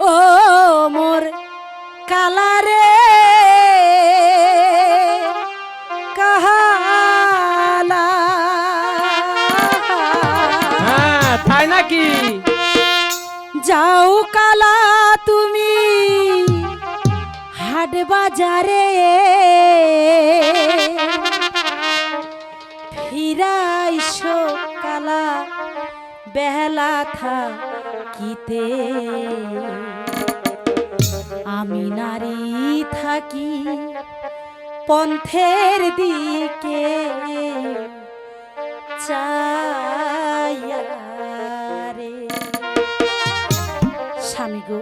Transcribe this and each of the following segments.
ও মোর কালারে কাহালা। হ্যাঁ তাই নাকি? যাও কালা তুমি হাট বাজারে। ফিরাইছো কালা বেহলা থাকিতে। আমি নারী থাকি পন্থের দিকে। স্বামী গো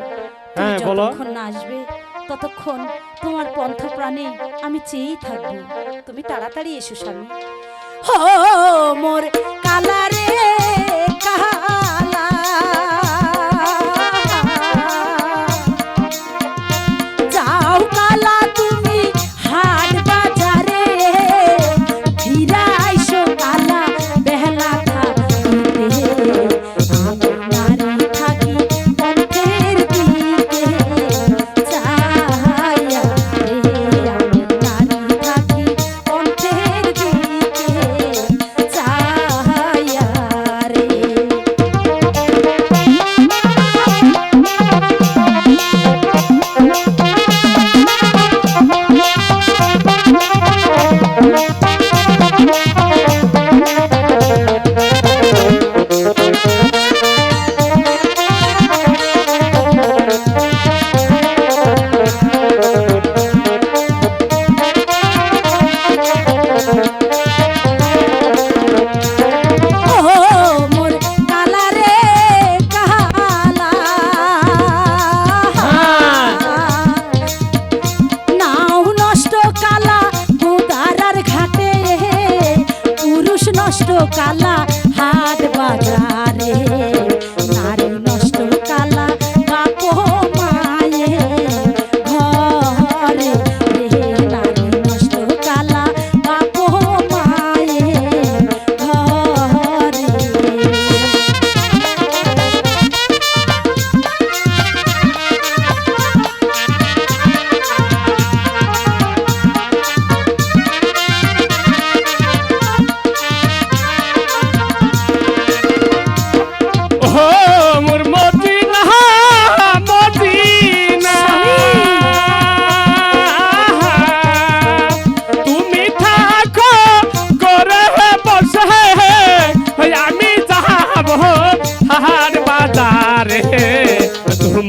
হ্যাঁ। যতক্ষণ না আসবে ততক্ষণ তোমার পন্থ প্রাণে আমি চেয়েই থাকব। তুমি তাড়াতাড়ি এসো স্বামী। হো মোর কালারে নষ্ট কালা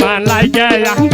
তোমার লাগে আঙ্গ